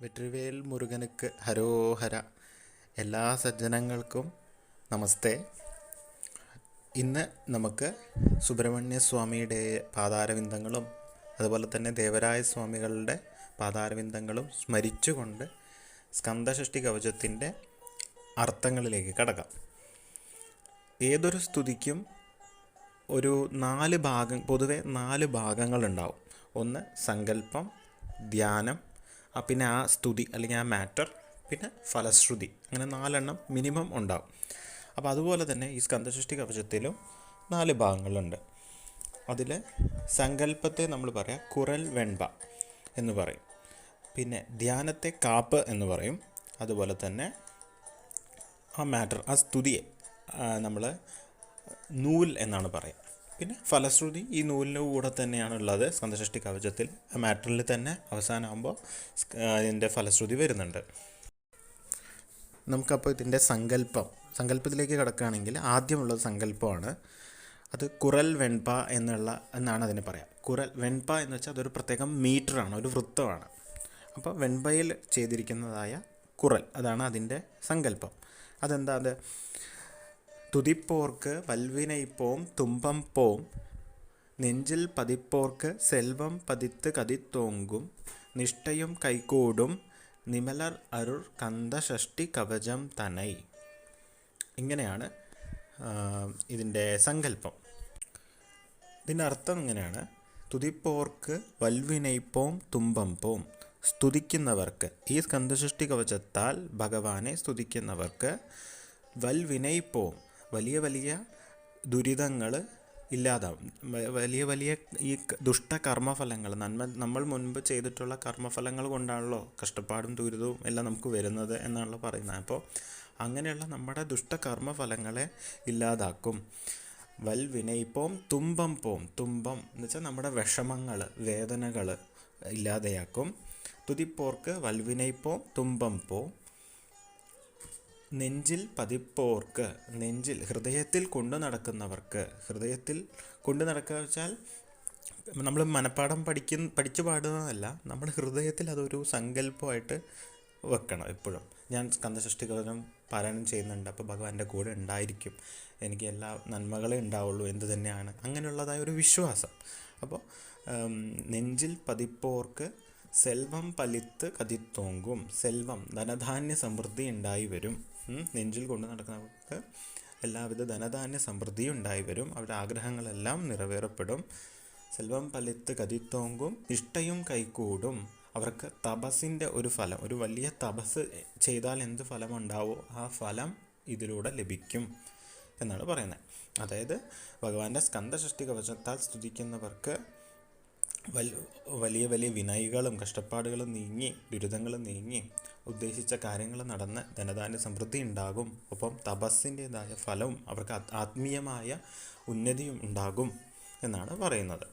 വെട്രിവേൽ മുരുകനുക്ക് ഹരോഹര. എല്ലാ സജ്ജനങ്ങൾക്കും നമസ്തേ. ഇന്ന് നമുക്ക് സുബ്രഹ്മണ്യ സ്വാമിയുടെ പാതാരവിന്ദങ്ങളും അതുപോലെ തന്നെ ദേവരായ സ്വാമികളുടെ പാതാരവിന്ദങ്ങളും സ്മരിച്ചുകൊണ്ട് സ്കന്ദഷഷ്ടി കവചത്തിന്റെ അർത്ഥങ്ങളിലേക്ക് കടക്കാം. ഏതൊരു സ്തുതിക്കും ഒരു നാല് ഭാഗം പൊതുവെ നാല് ഭാഗങ്ങളുണ്ടാവും. ഒന്ന് സങ്കല്പം ധ്യാനം പിന്നെ ആ സ്തുതി അല്ലെങ്കിൽ ആ മാറ്റർ പിന്നെ ഫലശ്രുതി. അങ്ങനെ നാലെണ്ണം മിനിമം ഉണ്ടാവും. അപ്പോൾ അതുപോലെ തന്നെ ഈ സ്കന്ധസൃഷ്ടി കവചത്തിലും നാല് ഭാഗങ്ങളുണ്ട്. അതിൽ സങ്കല്പത്തെ നമ്മൾ പറയാം കുറൽ വെൺപ എന്ന് പറയും. പിന്നെ ധ്യാനത്തെ കാപ്പ് എന്ന് പറയും. അതുപോലെ തന്നെ ആ മാറ്റർ ആ സ്തുതിയെ നമ്മൾ നൂൽ എന്നാണ് പറയുക. പിന്നെ ഫലശ്രുതി ഈ നൂലിന്റെ കൂടെ തന്നെയാണ് ഉള്ളത്. സ്കന്ധഷഷ്ടി കവചത്തിൽ മാറ്ററിൽ തന്നെ അവസാനമാകുമ്പോൾ ഇതിന്റെ ഫലശ്രുതി വരുന്നുണ്ട്. നമുക്കപ്പോൾ ഇതിന്റെ സങ്കല്പം സങ്കല്പത്തിലേക്ക് കിടക്കുകയാണെങ്കിൽ ആദ്യമുള്ളത് സങ്കല്പമാണ്. അത് കുറൽ വെൺപ എന്നുള്ള എന്നാണ് അതിന് പറയാം. കുറൽ വെൺപ എന്ന് വെച്ചാൽ അതൊരു പ്രത്യേകം മീറ്ററാണ് ഒരു വൃത്തമാണ്. അപ്പോൾ വെൺപയിൽ ചെയ്തിരിക്കുന്നതായ കുറൽ അതാണ് അതിന്റെ സങ്കല്പം. അതെന്താ? അത് തുതിപ്പോർക്ക് വൽവിനൈപ്പോം തുമ്പം പോം. നെഞ്ചിൽ പതിപ്പോർക്ക് സെൽവം പതിത്ത് കതിത്തോങ്കും. നിഷ്ഠയും കൈക്കൂടും നിമലർ അരുൾ കന്ദഷഷ്ടി കവചം തനൈ. ഇങ്ങനെയാണ് ഇതിന്റെ സങ്കല്പം. ഇതിന്റെ അർത്ഥം ഇങ്ങനെയാണ്. തുതിപ്പോർക്ക് വൽവിനൈപ്പോം തുമ്പം പോം. സ്തുതിക്കുന്നവർക്ക് ഈ സ്കന്ധസൃഷ്ടി കവചത്താൽ ഭഗവാനെ സ്തുതിക്കുന്നവർക്ക് വൽവിനൈപ്പോം വലിയ വലിയ ദുരിതങ്ങൾ ഇല്ലാതാവും. വലിയ വലിയ ഈ ദുഷ്ട കർമ്മഫലങ്ങൾ നന്മ നമ്മൾ മുൻപ് ചെയ്തിട്ടുള്ള കർമ്മഫലങ്ങൾ കൊണ്ടാണല്ലോ കഷ്ടപ്പാടും ദുരിതവും എല്ലാം നമുക്ക് വരുന്നത് എന്നാണല്ലോ പറയുന്നത്. അപ്പോൾ അങ്ങനെയുള്ള നമ്മുടെ ദുഷ്ട കർമ്മഫലങ്ങളെ ഇല്ലാതാക്കും. വൽ വിനയിപ്പോം തുമ്പം പോം. തുമ്പം എന്ന് വെച്ചാൽ നമ്മുടെ വിഷമങ്ങൾ വേദനകൾ ഇല്ലാതെയാക്കും. തുതിപ്പോർക്ക് വൽവിനയിപ്പോം തുമ്പം പോം. നെഞ്ചിൽ പതിപ്പോർക്ക് നെഞ്ചിൽ ഹൃദയത്തിൽ കൊണ്ടു നടക്കുന്നവർക്ക് ഹൃദയത്തിൽ കൊണ്ടു നടക്കുക വെച്ചാൽ നമ്മൾ മനഃപ്പാഠം പഠിക്കുന്ന പഠിച്ചു പാടുന്നതല്ല നമ്മൾ ഹൃദയത്തിൽ അതൊരു സങ്കല്പമായിട്ട് വെക്കണം എപ്പോഴും. ഞാൻ സ്കന്ധസൃഷ്ടി കവചം പാരായണം ചെയ്യുന്നുണ്ട് അപ്പോൾ ഭഗവാന്റെ കൂടെ ഉണ്ടായിരിക്കും. എനിക്ക് എല്ലാ നന്മകളെ ഉണ്ടാവുള്ളൂ എന്ത് തന്നെയാണ്. അങ്ങനെയുള്ളതായ ഒരു വിശ്വാസം. അപ്പോൾ നെഞ്ചിൽ പതിപ്പോർക്ക് സെൽവം പലിത്ത് കതിത്തോങ്കും സെൽവം ധനധാന്യ സമൃദ്ധി ഉണ്ടായി വരും. നെഞ്ചിൽ കൊണ്ട് നടക്കുന്നവർക്ക് എല്ലാവിധ ധനധാന്യ സമൃദ്ധിയും ഉണ്ടായി വരും. അവരുടെ ആഗ്രഹങ്ങളെല്ലാം നിറവേറപ്പെടും. സെൽവം പലിത്ത് കതിത്തോങ്കും ഇഷ്ടയും കൈക്കൂടും. അവർക്ക് തപസ്സിന്റെ ഒരു ഫലം ഒരു വലിയ തപസ് ചെയ്താൽ എന്ത് ഫലമുണ്ടാവോ ആ ഫലം ഇതിലൂടെ ലഭിക്കും എന്നാണ് പറയുന്നത്. അതായത് ഭഗവാന്റെ സ്കന്ധ സൃഷ്ടി കവചത്താൽ സ്തുതിക്കുന്നവർക്ക് വലിയ വലിയ വിനയികളും കഷ്ടപ്പാടുകളും നീങ്ങി ദുരിതങ്ങളും നീങ്ങി ഉദ്ദേശിച്ച കാര്യങ്ങൾ നടന്ന് ധനധാന്യ സമൃദ്ധി ഉണ്ടാകും. ഒപ്പം തപസ്സിന്റെതായ ഫലവും അവർക്ക് ആത്മീയമായ ഉന്നതിയും ഉണ്ടാകും എന്നാണ് പറയുന്നത്.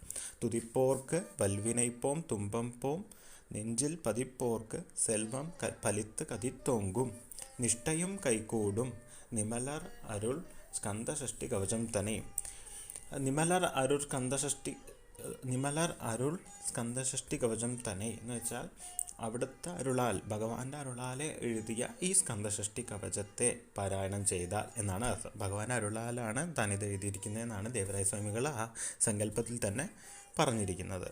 തുതിപ്പോർക്ക് വൽവിനൈപ്പോം തുമ്പംപോം നെഞ്ചിൽ പതിപ്പോർക്ക് സെൽവം പലിത്ത് കതിത്തോങ്കും. നിഷ്ഠയും കൈകൂടും. നിമലർ അരുൾ സ്കന്ധഷഷ്ടി കവചം തന്നെ നിമലർ അരുൾ സ്കന്ധഷഷ്ടി നിമലർ അരുൾ സ്കന്ധഷഷ്ടി കവചം തന്നെ എന്ന് വെച്ചാൽ അവിടുത്തെ അരുളാൽ ഭഗവാന്റെ അരുളാലെ എഴുതിയ ഈ സ്കന്ധഷഷ്ടി കവചത്തെ പാരായണം ചെയ്താൽ എന്നാണ് അർത്ഥം. ഭഗവാന്റെ അരുളാലാണ് താൻ ഇത് എഴുതിയിരിക്കുന്നതെന്നാണ് ദേവരായ സ്വാമികൾ ആ സങ്കല്പത്തിൽ തന്നെ പറഞ്ഞിരിക്കുന്നത്.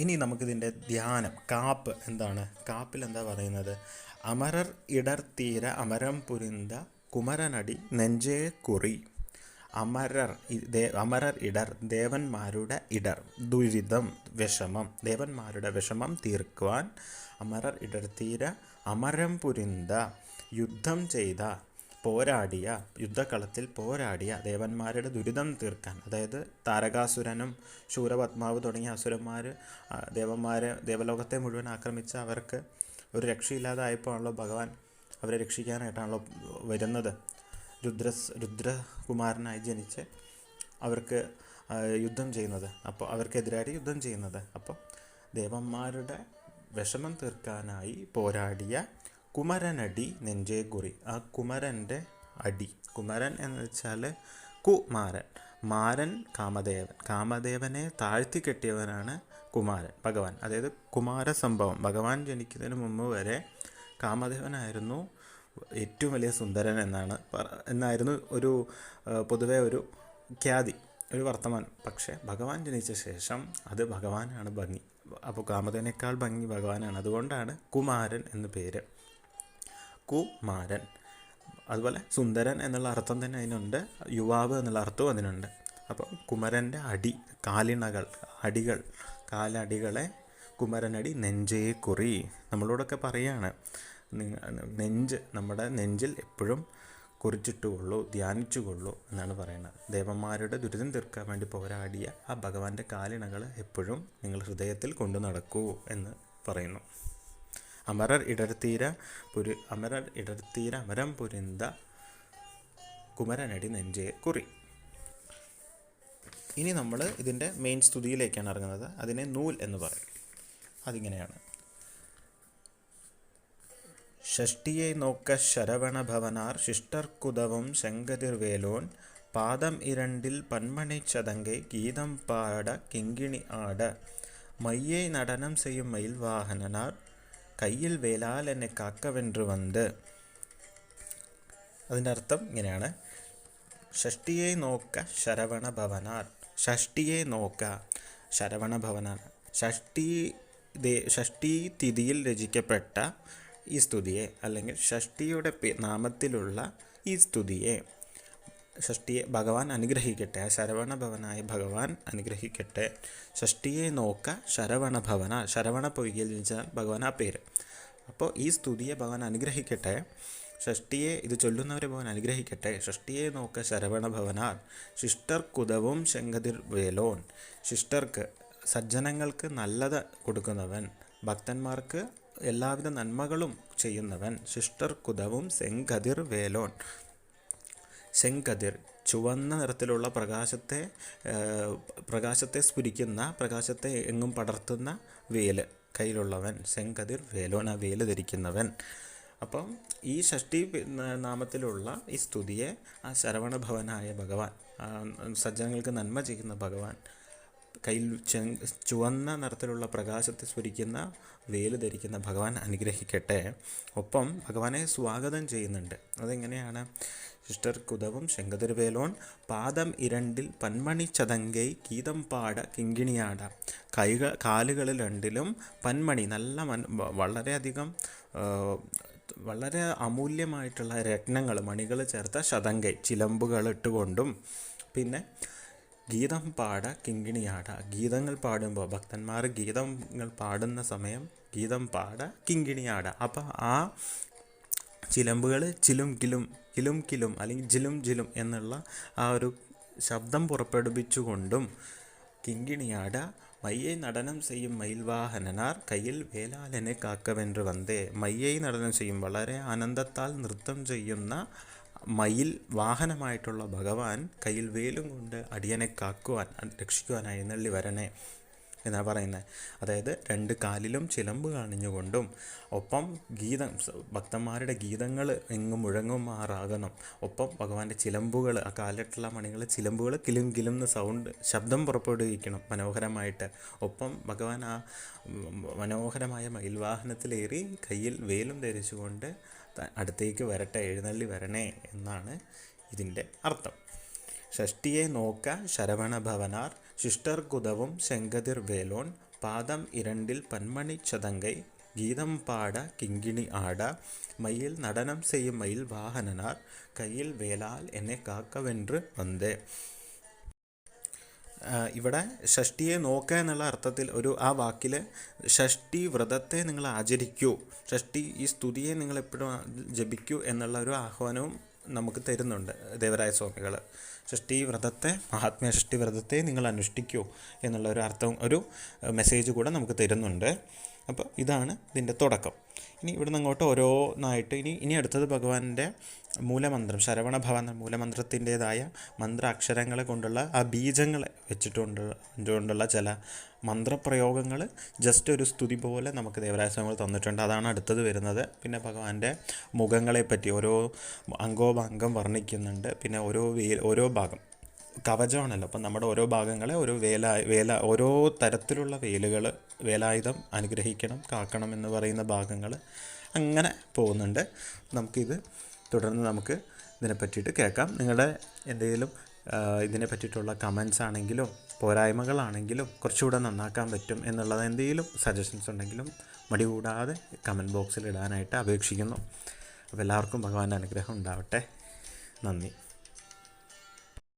ഇനി നമുക്കിതിന്റെ ധ്യാനം കാപ്പ് എന്താണ്? കാപ്പിൽ എന്താ പറയുന്നത്? അമരർ ഇടർ തീര അമരം പുരിന്ത കുമരനടി നെഞ്ചേ കുറി. അമരർ അമരർ ഇടർ ദേവന്മാരുടെ ഇടർ. ദുരിതം വിഷമം. ദേവന്മാരുടെ വിഷമം തീർക്കുവാൻ അമരർ ഇടർ തീര അമരം പുരിന്ത. യുദ്ധം ചെയ്ത പോരാടിയ യുദ്ധക്കളത്തിൽ പോരാടിയ ദേവന്മാരുടെ ദുരിതം തീർക്കാൻ. അതായത് താരകാസുരനും ശൂരപത്മാവ് തുടങ്ങിയ അസുരന്മാർ ദേവന്മാരെ ദേവലോകത്തെ മുഴുവൻ ആക്രമിച്ച് അവർക്ക് ഒരു രക്ഷയില്ലാതായപ്പോഴാണല്ലോ ഭഗവാൻ അവരെ രക്ഷിക്കാനായിട്ടാണല്ലോ വരുന്നത്. രുദ്ര രുദ്രകുമാരനായി ജനിച്ച് അവർക്ക് യുദ്ധം ചെയ്യുന്നത്. അപ്പോൾ അവർക്കെതിരായിട്ട് യുദ്ധം ചെയ്യുന്നത്. അപ്പോൾ ദേവന്മാരുടെ വിഷമം തീർക്കാനായി പോരാടിയ കുമരനടി നെഞ്ചേകുറി. ആ കുമരന്റെ അടി. കുമരൻ എന്ന് വെച്ചാൽ കുമാരൻ. മാരൻ കാമദേവൻ. കാമദേവനെ താഴ്ത്തി കെട്ടിയവനാണ് കുമാരൻ ഭഗവാൻ. അതായത് കുമാര സംഭവം ഭഗവാൻ ജനിക്കുന്നതിന് മുമ്പ് വരെ കാമദേവനായിരുന്നു ഏറ്റവും വലിയ സുന്ദരൻ എന്നാണ് എന്നായിരുന്നു ഒരു പൊതുവേ ഒരു ഖ്യാതി ഒരു വർത്തമാനം. പക്ഷേ ഭഗവാൻ ജനിച്ച ശേഷം അത് ഭഗവാനാണ് ഭംഗി. അപ്പോൾ കാമതേനേക്കാൾ ഭംഗി ഭഗവാനാണ്. അതുകൊണ്ടാണ് കുമാരൻ എന്ന പേര്. കുമാരൻ. അതുപോലെ സുന്ദരൻ എന്നുള്ള അർത്ഥം തന്നെ അതിനുണ്ട്. യുവാവ് എന്നുള്ള അർത്ഥവും അതിനുണ്ട്. അപ്പോൾ കുമരന്റെ അടി കാലിണകൾ അടികൾ കാലടികളെ കുമരനടി നെഞ്ചേ കുറി നമ്മളോടൊക്കെ പറയാണ്. നെഞ്ച് നമ്മുടെ നെഞ്ചിൽ എപ്പോഴും കുറിച്ചിട്ടുകൊള്ളൂ ധ്യാനിച്ചുകൊള്ളൂ എന്നാണ് പറയുന്നത്. ദേവന്മാരുടെ ദുരിതം തീർക്കാൻ വേണ്ടി പോരാടിയ ആ ഭഗവാന്റെ കാലിണകൾ എപ്പോഴും നിങ്ങൾ ഹൃദയത്തിൽ കൊണ്ടു നടക്കൂ എന്ന് പറയുന്നു. അമരർ ഇടർത്തീര പുരു അമരർ ഇടർത്തീര അമരം പുരിന്ത കുമരനടി നെഞ്ചേ കുറി. ഇനി നമ്മൾ ഇതിന്റെ മെയിൻ സ്തുതിയിലേക്കാണ് ഇറങ്ങുന്നത്. അതിനെ നൂൽ എന്ന് പറയും. അതിങ്ങനെയാണ്. ഷഷ്ടിയെ നോക്ക ശരവണഭവനാർ ശിഷ്ടർക്കുതവും ശങ്കതിർവേലോൻ പാദം ഇരണ്ടിൽ പന്മണി ചതങ്കെ ഗീതം പാട കിങ്കിണി ആട. മയ്യെ നടനം ചെയ്യും മയിൽ വാഹനനാർ. കയ്യിൽ വേലാൽ എന്നെ കാക്കവെன்று വന്ന് അതിന്റെ അർത്ഥം ഇങ്ങനെയാണ്. ഷഷ്ടിയെ നോക്ക ശരവണ ഭവനാർ ഷഷ്ടിയെ നോക്ക ശരവണ ഭവനാർ ഷഷ്ടി ഷഷ്ടി തിഥിയിൽ രചിക്കപ്പെട്ട ഈ സ്തുതിയെ അല്ലെങ്കിൽ ഷഷ്ടിയുടെ നാമത്തിലുള്ള ഈ സ്തുതിയെ ഷഷ്ടിയെ ഭഗവാൻ അനുഗ്രഹിക്കട്ടെ ആ ശരവണഭവനായ ഭഗവാൻ അനുഗ്രഹിക്കട്ടെ. ഷഷ്ടിയെ നോക്ക ശരവണഭവന ശരവണ പൊയ്യൽ ജനിച്ചാൽ ഭഗവാൻ ആ പേര്. അപ്പോൾ ഈ സ്തുതിയെ ഭഗവാൻ അനുഗ്രഹിക്കട്ടെ ഷഷ്ടിയെ ഇത് ചൊല്ലുന്നവരെ ഭഗവാൻ അനുഗ്രഹിക്കട്ടെ. ഷഷ്ടിയെ നോക്ക ശരവണ ഭവനാൽ കുതവും ശങ്കതിർ വേലോൻ. ശിഷ്ടർക്ക് സജ്ജനങ്ങൾക്ക് നല്ലത് കൊടുക്കുന്നവൻ ഭക്തന്മാർക്ക് എല്ലാവിധ നന്മകളും ചെയ്യുന്നവൻ ശിഷ്ടർ കുതവും സെങ്കതിർ വേലോൺ ശെങ്കതിർ ചുവന്ന നിറത്തിലുള്ള പ്രകാശത്തെ പ്രകാശത്തെ സ്ഫുരിക്കുന്ന പ്രകാശത്തെ എങ്ങും പടർത്തുന്ന വേൽ കയ്യിലുള്ളവൻ ശെങ്കതിർ വേലോൻ ആ വേൽ ധരിക്കുന്നവൻ. അപ്പം ഈ ഷഷ്ടി നാമത്തിലുള്ള ഈ സ്തുതിയെ ആ ശരവണഭവനായ ഭഗവാൻ സജ്ജനങ്ങൾക്ക് നന്മ ചെയ്യുന്ന ഭഗവാൻ കയ്യിൽ ചുവന്ന നിറത്തിലുള്ള പ്രകാശത്തെ സ്ഫുരിക്കുന്ന വേൽ ധരിക്കുന്ന ഭഗവാൻ അനുഗ്രഹിക്കട്ടെ. ഒപ്പം ഭഗവാനെ സ്വാഗതം ചെയ്യുന്നുണ്ട്. അതെങ്ങനെയാണ്? സിസ്റ്റർ കുതവും ശങ്കതിരുവേലോൺ പാദം ഇരണ്ടിൽ പന്മണി ചതങ്കൈ ഗീതം പാട കിങ്കിണിയാട. കൈകൾ കാലുകളിൽ രണ്ടിലും പന്മണി നല്ല മൻ വളരെയധികം വളരെ അമൂല്യമായിട്ടുള്ള രത്നങ്ങൾ മണികൾ ചേർത്ത ശതങ്കൈ ചിലമ്പുകൾ ഇട്ടുകൊണ്ടും. പിന്നെ ഗീതം പാട കിങ്കിണിയാട ഗീതങ്ങൾ പാടുമ്പോൾ ഭക്തന്മാർ ഗീതങ്ങൾ പാടുന്ന സമയം ഗീതം പാട കിങ്കിണിയാട അപ്പം ആ ചിലമ്പുകൾ ചിലും കിലും കിലും കിലും അല്ലെങ്കിൽ ജിലും ജിലും എന്നുള്ള ആ ഒരു ശബ്ദം പുറപ്പെടുവിച്ചുകൊണ്ടും കിങ്കിണിയാട മയ്യൈ നടനം ചെയ്യും മയിൽവാഹനനാർ കയ്യിൽ വേലാലനെ കാക്കവെന്റെ വന്നേ. മയ്യൈ നടനം ചെയ്യും വളരെ ആനന്ദത്താൽ നൃത്തം ചെയ്യുന്ന മയിൽ വാഹനമായിട്ടുള്ള ഭഗവാൻ കയ്യിൽ വേലും കൊണ്ട് അടിയനെ കാക്കുവാൻ രക്ഷിക്കുവാനായി എഴുന്നള്ളി വരണേ എന്നാണ് പറയുന്നത് അതായത് രണ്ട് കാലിലും ചിലമ്പ് കാണിഞ്ഞുകൊണ്ടും ഒപ്പം ഗീതം ഭക്തന്മാരുടെ ഗീതങ്ങൾ എങ്ങും മുഴങ്ങുമാറാകണം. ഒപ്പം ഭഗവാന്റെ ചിലമ്പുകൾ ആ കാലിട്ടുള്ള മണികൾ ചിലമ്പുകൾ കിലും കിലും സൗണ്ട് ശബ്ദം പുറപ്പെടുവിക്കണം മനോഹരമായിട്ട്. ഒപ്പം ഭഗവാൻ ആ മനോഹരമായ മയിൽവാഹനത്തിലേറി കയ്യിൽ വേലും ധരിച്ചുകൊണ്ട് അടുത്തേക്ക് വരട്ടെ എഴുന്നള്ളി വരണേ എന്നാണ് ഇതിന്റെ അർത്ഥം. ഷഷ്ടിയെ നോക്ക ശരവണ ഭവനാർ ശിഷ്ടർകുദവും ശങ്കതിർ വേലോൺ പാദം ഇരണ്ടിൽ പന്മണി ചതങ്കை ഗീതം പാട കിങ്കിണി ആട മയിൽ നടനം ചെയ്യും മയിൽ വാഹനനാർ കയ്യിൽ വേലാൽ എന്നെ കാക്കവെன்று വന്നേ. ആ, ഇവിടെ ഷഷ്ടിയെ നോക്കുക എന്നുള്ള അർത്ഥത്തിൽ ഒരു ആ വാക്കിൽ ഷഷ്ടി വ്രതത്തെ നിങ്ങൾ ആചരിക്കൂ. ഷഷ്ടി ഈ സ്തുതിയെ നിങ്ങൾ എപ്പോഴും ജപിക്കൂ എന്നുള്ള ഒരു ആഹ്വാനവും നമുക്ക് തരുന്നുണ്ട് ദേവരായ സ്വാമികൾ ഷഷ്ടി വ്രതത്തെ മഹാത്മ്യ ഷഷ്ടി വ്രതത്തെ നിങ്ങൾ അനുഷ്ഠിക്കൂ എന്നുള്ള ഒരു അർത്ഥം ഒരു മെസ്സേജ് കൂടെ നമുക്ക് തരുന്നുണ്ട്. അപ്പോൾ ഇതാണ് ഇതിന്റെ തുടക്കം. ഇനി ഇവിടുന്ന് അങ്ങോട്ട് ഓരോന്നായിട്ട് ഇനി ഇനി അടുത്തത് ഭഗവാന്റെ മൂലമന്ത്രം ശരവണഭവ എന്ന മൂലമന്ത്രത്തിന്റെതായ മന്ത്രാക്ഷരങ്ങളെ കൊണ്ടുള്ള ആ ബീജങ്ങളെ വെച്ചിട്ടുണ്ട് കൊണ്ടുള്ള ചില മന്ത്രപ്രയോഗങ്ങൾ ജസ്റ്റ് ഒരു സ്തുതി പോലെ നമുക്ക് ദേവരായ സ്വാമികൾ തന്നിട്ടുണ്ട്. അതാണ് അടുത്തത് വരുന്നത്. പിന്നെ ഭഗവാന്റെ മുഖങ്ങളെപ്പറ്റി ഓരോ അംഗോപാംഗം വർണിക്കുന്നുണ്ട്. പിന്നെ ഓരോ ഓരോ ഭാഗം കവചമാണല്ലോ. അപ്പം നമ്മുടെ ഓരോ ഭാഗങ്ങളെ ഓരോ വേല വേല ഓരോ തരത്തിലുള്ള വേലുകൾ വേലായുധം അനുഗ്രഹിക്കണം കാക്കണം എന്ന് പറയുന്ന ഭാഗങ്ങൾ അങ്ങനെ പോകുന്നുണ്ട്. നമുക്കിത് തുടർന്ന് നമുക്ക് ഇതിനെ പറ്റിയിട്ട് കേൾക്കാം. നിങ്ങളുടെ എന്തെങ്കിലും ഇതിനെ പറ്റിയിട്ടുള്ള കമൻസ് ആണെങ്കിലും പോരായ്മകളാണെങ്കിലും കുറച്ചുകൂടെ നന്നാക്കാൻ പറ്റും എന്നുള്ളത് എന്തെങ്കിലും സജഷൻസ് ഉണ്ടെങ്കിലും മടി കൂടാതെ കമന്റ് ബോക്സിൽ ഇടാനായിട്ട് അപേക്ഷിക്കുന്നു. അപ്പോൾ എല്ലാവർക്കും ഭഗവാന്റെ അനുഗ്രഹം ഉണ്ടാവട്ടെ. നന്ദി.